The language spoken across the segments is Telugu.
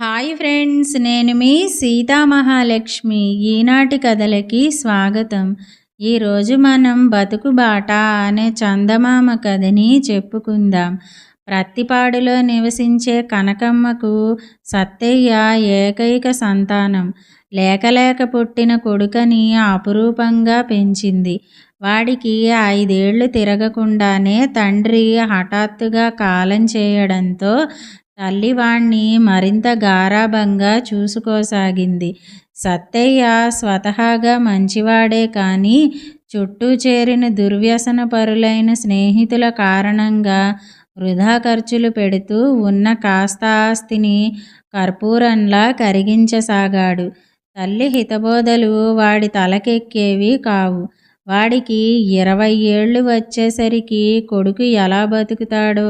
హాయ్ ఫ్రెండ్స్ నేను మీ సీతామహాలక్ష్మి ఈనాటి కథలకి స్వాగతం. ఈరోజు మనం బతుకు బాట అనే చందమామ కథని చెప్పుకుందాం. ప్రత్తిపాడులో నివసించే కనకమ్మకు సత్తయ్య ఏకైక సంతానం. లేకలేక పుట్టిన కొడుకని అపురూపంగా పెంచింది. వాడికి ఐదేళ్ళు తిరగకుండానే తండ్రి హఠాత్తుగా కాలం చేయడంతో తల్లి వాణ్ణి మరింత గారాభంగా చూసుకోసాగింది. సత్తయ్య స్వతహాగా మంచివాడే కానీ చుట్టూ చేరిన దుర్వ్యసన పరులైన స్నేహితుల కారణంగా వృధా ఖర్చులు పెడుతూ ఉన్న కాస్త ఆస్తిని కర్పూరంలా కరిగించసాగాడు. తల్లి హితబోధలు వాడి తలకెక్కేవి కావు. వాడికి ఇరవై ఏళ్ళు వచ్చేసరికి కొడుకు ఎలా బతుకుతాడో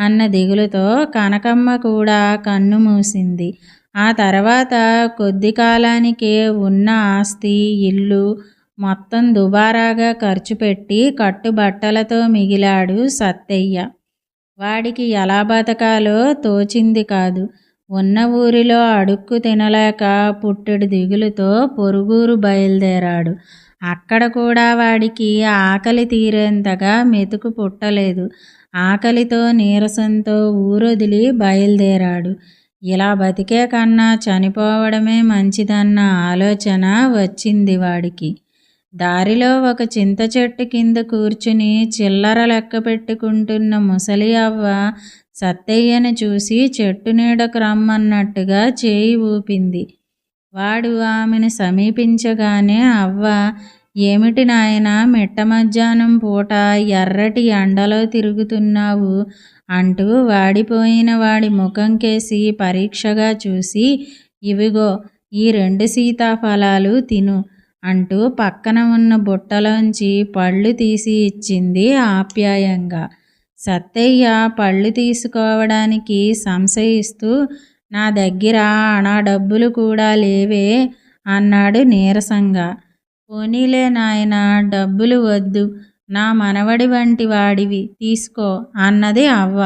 అన్న దిగులుతో కనకమ్మ కూడా కన్ను మూసింది. ఆ తర్వాత కొద్ది కాలానికే ఉన్న ఆస్తి ఇల్లు మొత్తం దుబారాగా ఖర్చు పెట్టి కట్టుబట్టలతో మిగిలాడు సత్తయ్య. వాడికి ఎలా బతకాలో తోచింది కాదు. ఉన్న ఊరిలో అడుక్కు తినలేక పుట్టెడు దిగులుతో పొరుగురు బయలుదేరాడు. అక్కడ కూడా వాడికి ఆకలి తీరేంతగా మెతుకు పుట్టలేదు. ఆకలితో నీరసంతో ఊరొదిలి బయలుదేరాడు. ఇలా బతికే కన్నా చనిపోవడమే మంచిదన్న ఆలోచన వచ్చింది వాడికి. దారిలో ఒక చింత చెట్టు కింద కూర్చుని చిల్లర లెక్క పెట్టుకుంటున్న ముసలి అవ్వ సత్తయ్యను చూసి చెట్టు నీడకు రమ్మన్నట్టుగా చేయి ఊపింది. వాడు ఆమెను సమీపించగానే అవ్వ ఏమిటి నాయన మిట్ట మధ్యాహ్నం పూట ఎర్రటి ఎండలో తిరుగుతున్నావు? అంటూ వాడిపోయిన వాడి ముఖం కేసి పరీక్షగా చూసి ఇవిగో ఈ రెండు సీతాఫలాలు తిను అంటూ పక్కన ఉన్న బుట్టలోంచి పళ్ళు తీసి ఇచ్చింది ఆప్యాయంగా. సత్తయ్య పళ్ళు తీసుకోవడానికి సంశయిస్తూ నా దగ్గర అనా డబ్బులు కూడా లేవే అన్నాడు నీరసంగా. పోనీలే నాయన డబ్బులు వద్దు. నా మనవడి వంటి వాడివి. తీసుకో అన్నది అవ్వ.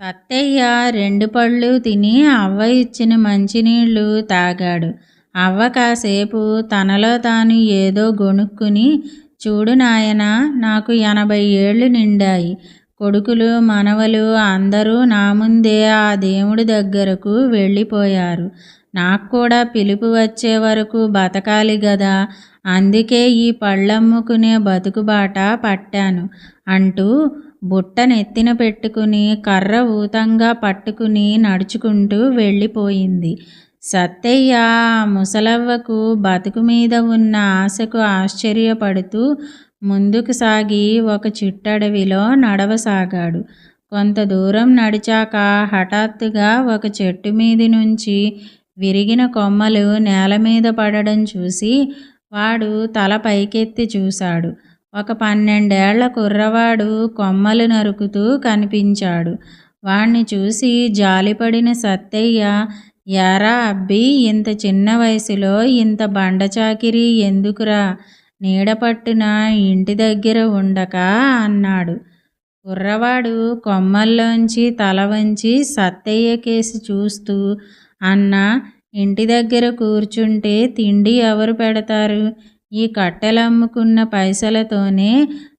సత్తయ్య రెండు పళ్ళు తిని అవ్వ ఇచ్చిన మంచినీళ్ళు తాగాడు. అవ్వ కాసేపు తనలో తాను ఏదో గొణుక్కుని చూడు నాయన నాకు ఎనభై ఏళ్ళు నిండాయి. కొడుకులు మనవలు అందరూ నా ముందే ఆ దేవుడి దగ్గరకు వెళ్ళిపోయారు. నాకు కూడా పిలుపు వచ్చే వరకు బతకాలి గదా. అందుకే ఈ పళ్ళమ్ముకునే బతుకుబాట పట్టాను. అంటూ బుట్ట నెత్తిన పెట్టుకుని కర్ర ఊతంగా పట్టుకుని నడుచుకుంటూ వెళ్ళిపోయింది. సత్తయ్య ముసలవ్వకు బతుకు మీద ఉన్న ఆశకు ఆశ్చర్యపడుతూ ముందుకు సాగి ఒక చిట్టడవిలో నడవసాగాడు. కొంత దూరం నడిచాక హఠాత్తుగా ఒక చెట్టు మీది నుంచి విరిగిన కొమ్మలు నేల మీద పడడం చూసి వాడు తల పైకెత్తి చూశాడు. ఒక పన్నెండేళ్ళ కుర్రవాడు కొమ్మలు నరుకుతూ కనిపించాడు. వాణ్ణి చూసి జాలిపడిన సత్తయ్య యారా అబ్బి ఇంత చిన్న వయసులో ఇంత బండచాకిరి ఎందుకురా? నీడపట్టున ఇంటి దగ్గర ఉండక అన్నాడు. కుర్రవాడు కొమ్మల్లోంచి తల వంచి సత్తయ్య కేసి చూస్తూ అన్న ఇంటి దగ్గర కూర్చుంటే తిండి ఎవరు పెడతారు? ఈ కట్టెలమ్ముకున్న పైసలతోనే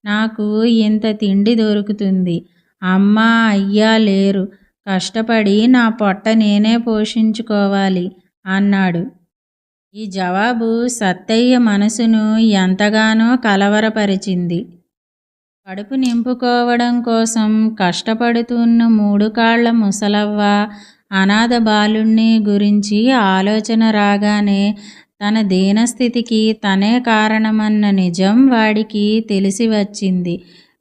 నాకు ఇంత తిండి దొరుకుతుంది. అమ్మ అయ్యా లేరు. కష్టపడి నా పొట్ట నేనే పోషించుకోవాలి అన్నాడు. ఈ జవాబు సత్తయ్య మనసును ఎంతగానో కలవరపరిచింది. కడుపు నింపుకోవడం కోసం కష్టపడుతున్న మూడు కాళ్ళ ముసలవ్వ అనాథ బాలుణ్ణి గురించి ఆలోచన రాగానే తన దీనస్థితికి తనే కారణమన్న నిజం వాడికి తెలిసి వచ్చింది.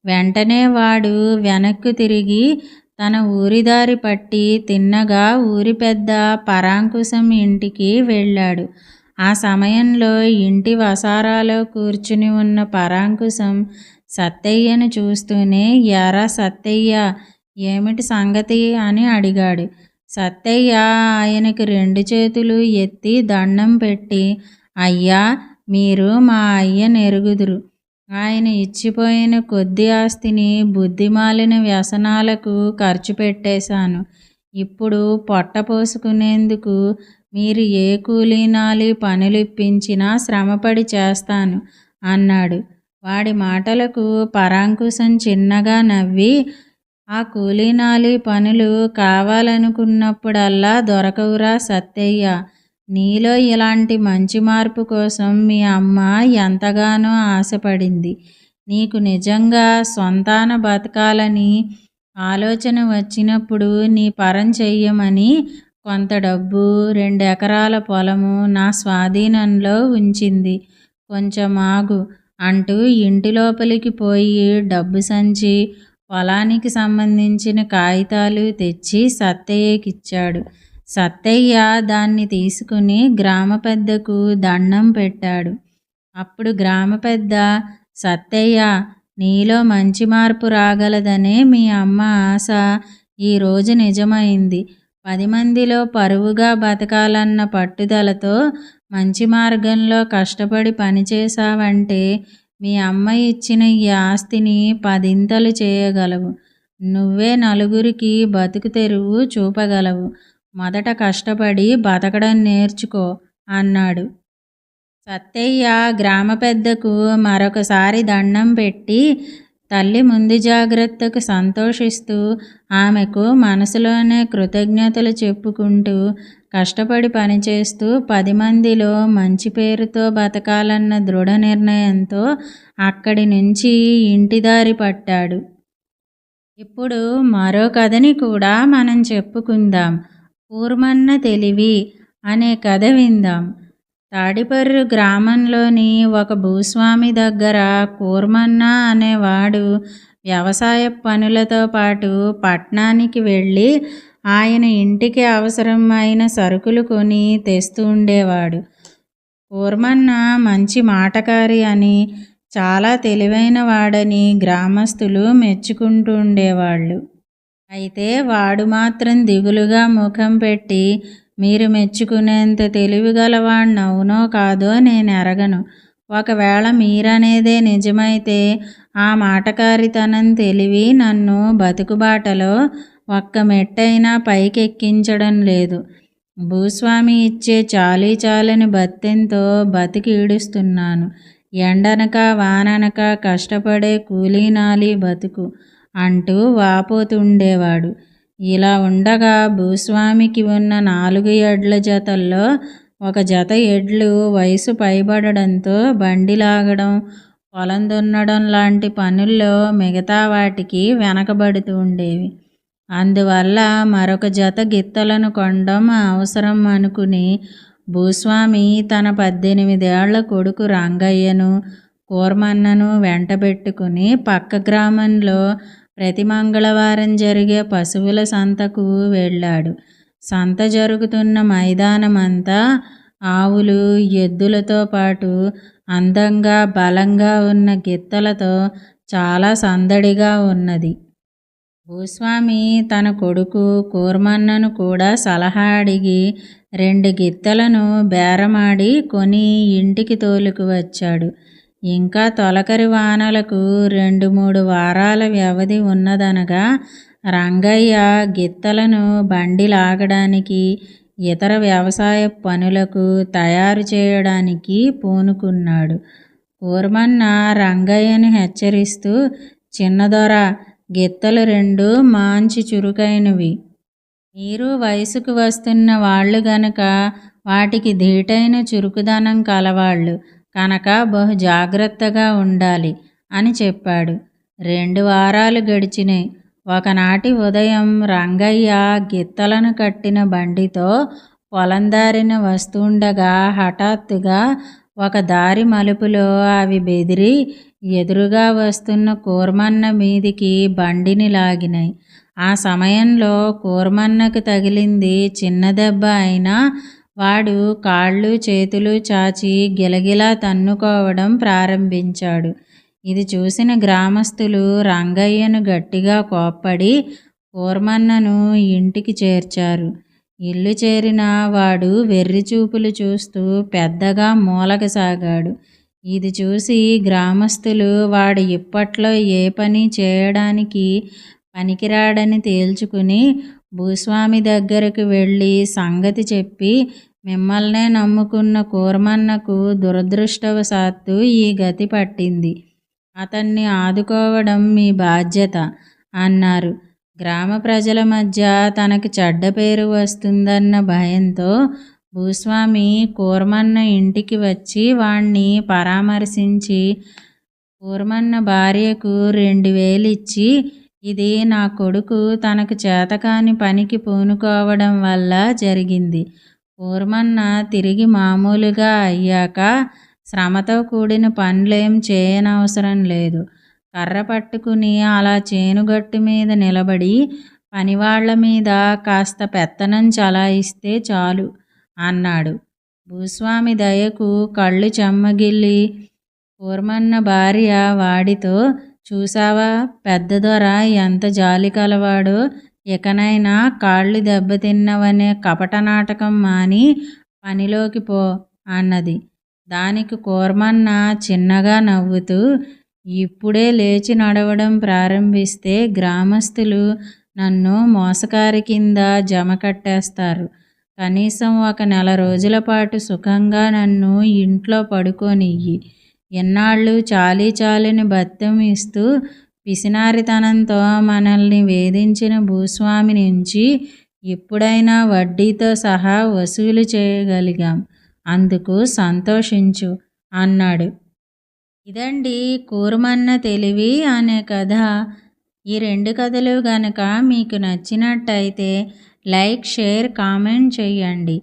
వెంటనే వాడు వెనక్కు తిరిగి తన ఊరిదారి పట్టి తిన్నగా ఊరి పెద్ద పరాంకుశం ఇంటికి వెళ్ళాడు. ఆ సమయంలో ఇంటి వసారాలో కూర్చుని ఉన్న పరాంకుశం సత్తయ్యను చూస్తూనే ఎరా సత్తయ్య ఏమిటి సంగతి? అని అడిగాడు. సత్తయ్య ఆయనకు రెండు చేతులు ఎత్తి దండం పెట్టి అయ్యా మీరు మా అయ్య నెరుగుదురు. ఆయన ఇచ్చిపోయిన కొద్ది ఆస్తిని బుద్ధిమాలిన వ్యసనాలకు ఖర్చు పెట్టేశాను. ఇప్పుడు పొట్ట పోసుకునేందుకు మీరు ఏ కూలీనాలి పనులిప్పించినా శ్రమపడి చేస్తాను అన్నాడు. వాడి మాటలకు పరాంకుశం చిన్నగా నవ్వి ఆ కూలీనాలి పనులు కావాలనుకున్నప్పుడల్లా దొరకవురా సత్తయ్య. నీలో ఇలాంటి మంచి మార్పు కోసం మీ అమ్మ ఎంతగానో ఆశపడింది. నీకు నిజంగా సొంతాన బతకాలని ఆలోచన వచ్చినప్పుడు నీ పరం చెయ్యమని కొంత డబ్బు రెండు ఎకరాల పొలము నా స్వాధీనంలో ఉంచింది. కొంచెం ఆగు అంటూ ఇంటి లోపలికి పోయి డబ్బు సంచి పొలానికి సంబంధించిన కాగితాలు తెచ్చి సత్తయ్యకిచ్చాడు. సత్తయ్య దాన్ని తీసుకుని గ్రామ పెద్దకు దండం పెట్టాడు. అప్పుడు గ్రామ పెద్ద సత్తయ్య నీలో మంచి మార్పు రాగలదనే మీ అమ్మ ఆశ ఈరోజు నిజమైంది. పది మందిలో పరువుగా బతకాలన్న పట్టుదలతో మంచి మార్గంలో కష్టపడి పనిచేశావంటే మీ అమ్మ ఇచ్చిన ఈ ఆస్తిని పదింతలు చేయగలవు. నువ్వే నలుగురికి బతుకు తెరువు చూపగలవు. మొదట కష్టపడి బతకడం నేర్చుకో అన్నాడు. సత్తయ్య గ్రామ పెద్దకు మరొకసారి దండం పెట్టి తల్లి ముందు జాగ్రత్తకు సంతోషిస్తూ ఆమెకు మనసులోనే కృతజ్ఞతలు చెప్పుకుంటూ కష్టపడి పనిచేస్తూ పది మందిలో మంచి పేరుతో బతకాలన్న దృఢ నిర్ణయంతో అక్కడి నుంచి ఇంటిదారి పట్టాడు. ఇప్పుడు మరో కథని కూడా మనం చెప్పుకుందాం. కూర్మన్న తెలివి అనే కథ విందాం. తాడిపర్రు గ్రామంలోని ఒక భూస్వామి దగ్గర కూర్మన్న అనేవాడు వ్యవసాయ పనులతో పాటు పట్నానికి వెళ్ళి ఆయన ఇంటికి అవసరమైన సరుకులు కొని తెస్తూ ఉండేవాడు. కూర్మన్న మంచి మాటకారి అని చాలా తెలివైన వాడని గ్రామస్తులు మెచ్చుకుంటూ ఉండేవాళ్ళు. అయితే వాడు మాత్రం దిగులుగా ముఖం పెట్టి మీరు మెచ్చుకునేంత తెలివిగలవాణ్ణవునో కాదో నేను ఎరగను. ఒకవేళ మీరనేదే నిజమైతే ఆ మాటకారితనం తెలివి నన్ను బతుకుబాటలో ఒక్క మెట్టైనా పైకెక్కించడం లేదు. భూస్వామి ఇచ్చే చాలీ చాలని బత్తెంతో బతికి ఈడుస్తున్నాను. ఎండనక వాననక కష్టపడే కూలీనాలి బతుకు అంటూ వాపోతుండేవాడు. ఇలా ఉండగా భూస్వామికి ఉన్న నాలుగు ఎడ్ల జతల్లో ఒక జత ఎడ్లు వయసు పైబడడంతో బండి లాగడం పొలం దున్నడం లాంటి పనుల్లో మిగతా వాటికి వెనకబడుతూ ఉండేవి. అందువల్ల మరొక జత గిత్తలను కొనడం అవసరం అనుకుని భూస్వామి తన పద్దెనిమిదేళ్ళ కొడుకు రంగయ్యను కూర్మన్నను వెంటబెట్టుకుని పక్క గ్రామంలో ప్రతి మంగళవారం జరిగే పశువుల సంతకు వెళ్ళాడు. సంత జరుగుతున్న మైదానమంతా ఆవులు ఎద్దులతో పాటు అందంగా బలంగా ఉన్న గిత్తలతో చాలా సందడిగా ఉన్నది. భూస్వామి తన కొడుకు కూర్మన్నను కూడా సలహా అడిగి రెండు గిత్తలను బేరమాడి కొని ఇంటికి తోలుకు వచ్చాడు. ఇంకా తొలకరి వానలకు రెండు మూడు వారాల వ్యవధి ఉన్నదనగా రంగయ్య గిత్తలను బండి లాగడానికి ఇతర వ్యవసాయ పనులకు తయారు చేయడానికి పూనుకున్నాడు. కూర్మన్న రంగయ్యను హెచ్చరిస్తూ చిన్నదొర గిత్తలు రెండు మాంచి చురుకైనవి. మీరు వయసుకు వస్తున్న వాళ్ళు గనక వాటికి ధీటైన చురుకుదనం కలవాళ్ళు. కనుక బహు జాగ్రత్తగా ఉండాలి అని చెప్పాడు. రెండు వారాలు గడిచినాయి. ఒకనాటి ఉదయం రంగయ్య గిత్తలను కట్టిన బండితో పొలం దారిన వస్తుండగా హఠాత్తుగా ఒక దారి మలుపులో అవి బెదిరి ఎదురుగా వస్తున్న కూర్మన్న మీదికి బండిని లాగినాయి. ఆ సమయంలో కూర్మన్నకు తగిలింది చిన్న దెబ్బ అయినా వాడు కాళ్ళు చేతులు చాచి గిలగిలా తన్నుకోవడం ప్రారంభించాడు. ఇది చూసిన గ్రామస్తులు రంగయ్యను గట్టిగా కోప్పడి కూర్మన్నను ఇంటికి చేర్చారు. ఇల్లు చేరిన వాడు వెర్రి చూపులు చూస్తూ పెద్దగా మూలగసాగాడు. ఇది చూసి గ్రామస్తులు వాడు ఇప్పట్లో ఏ పని చేయడానికి పనికిరాడని తేల్చుకుని భూస్వామి దగ్గరకు వెళ్ళి సంగతి చెప్పి మిమ్మల్నే నమ్ముకున్న కూర్మన్నకు దురదృష్టవశాత్తు ఈ గతి పట్టింది. అతన్ని ఆదుకోవడం మీ బాధ్యత అన్నారు. గ్రామ ప్రజల మధ్య తనకి చెడ్డ పేరు వస్తుందన్న భయంతో భూస్వామి కూర్మన్న ఇంటికి వచ్చి వాణ్ణి పరామర్శించి కూర్మన్న భార్యకు రెండు వేలు ఇచ్చి ఇది నా కొడుకు తనకు చేతకాని పనికి పూనుకోవడం వల్ల జరిగింది. పూర్మన్న తిరిగి మామూలుగా అయ్యాక శ్రమతో కూడిన పనులేం చేయనవసరం లేదు. కర్ర పట్టుకుని అలా చేనుగట్టు మీద నిలబడి పనివాళ్ళ మీద కాస్త పెత్తనం చలాయిస్తే చాలు అన్నాడు. భూస్వామి దయకు కళ్ళు చెమ్మగిల్లి పూర్మన్న భార్య వాడితో చూసావా పెద్ద దొర ఎంత జాలి కలవాడో. ఇకనైనా కాళ్ళు దెబ్బతిన్నవనే కపట నాటకం మాని పనిలోకి పో అన్నది. దానికి కూర్మన్న చిన్నగా నవ్వుతూ ఇప్పుడే లేచి నడవడం ప్రారంభిస్తే గ్రామస్తులు నన్ను మోసకారి కింద జమ కట్టేస్తారు. కనీసం ఒక నెల రోజుల పాటు సుఖంగా నన్ను ఇంట్లో పడుకోనియ్యి. ఎన్నాళ్ళు చాలీ చాలిని బత్తం ఇస్తూ పిసినారితనంతో మనల్ని వేధించిన భూస్వామి నుంచి ఎప్పుడైనా వడ్డీతో సహా వసూలు చేయగలిగాం. అందుకు సంతోషించు అన్నాడు. ఇదండి కూరమన్న తెలివి అనే కథ. ఈ రెండు కథలు గనక మీకు నచ్చినట్టయితే లైక్ షేర్ కామెంట్ చేయండి